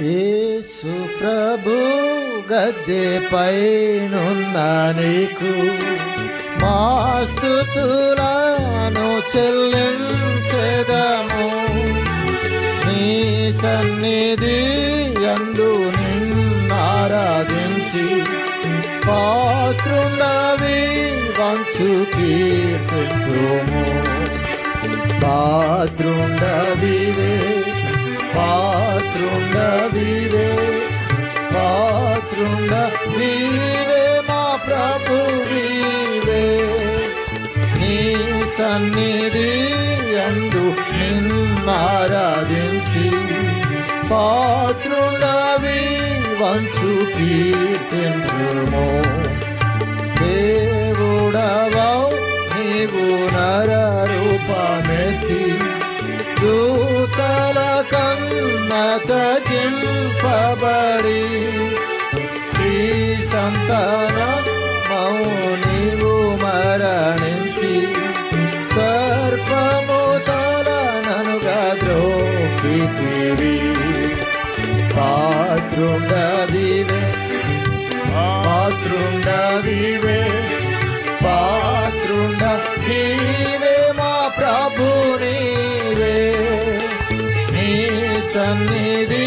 యేసు ప్రభు గద్దె పైనున్న నీకు మా స్థుతులను చెల్లించెదము. నీ సన్నిధి అందు నిన్నారాధించి పాత్రున్నవి వంశు కీర్తింతుము పాత్రుండవివే పాత్రుండవివే పాత్రుండవివే మా ప్రభు వీవే నీ సన్నిధి అందు నిన్నారాధించి పాత్రుండవి వంశు కీర్తింతుము కన్న తగింపబడి శ్రీ సంతాన మౌనివు మరణించి సర్పము తలననుగా ద్రోపితివి పాత్రుండవివే పాత్రుండవివే పాత్రుండవివే సన్నిధి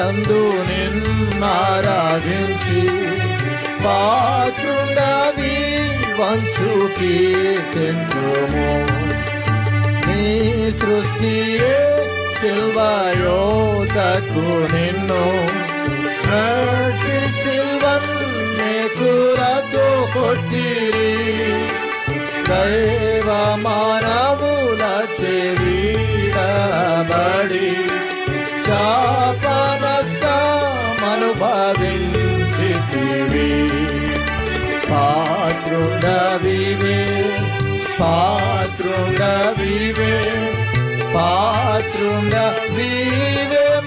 ఎందు నిన్నారాధించి పాత్రుండవి వంశు కీర్తింపుము నీ సృష్టియే సిల్వయోతకు నిన్ను నటి సిల్వన్నే కురతో కొట్టిరి. దైవ మానవుల చెవిడబడి పాత్రుండవివే పాత్రుండవివే పాత్రుండవివే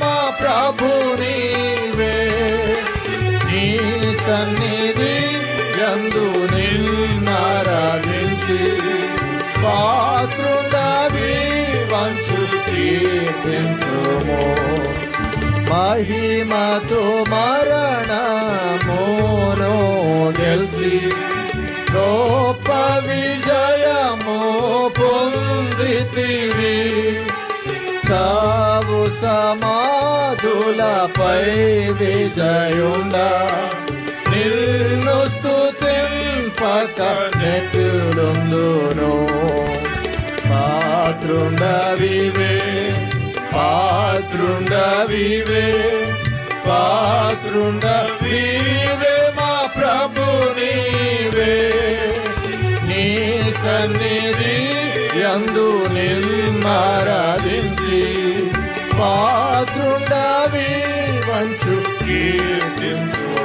మా ప్రభు నీవే. నీ సన్నిధి యందు నిన్నారాధించి పాత్రుండవి వంశు కీర్తింతుము. మహిమతో మరణమును గెలిచి పొందితివి చావు సమాధులపై విజయుండ నిన్ను స్తుతింపక నెట్టులుందును. పాత్రుండవివే పాత్రుండవివే పాత్రుండవివే మా ప్రభు నీవే. నీ సన్నిధి యందు నిల్మారాధించి పాత్రుండవి వంశు కీర్తింపు.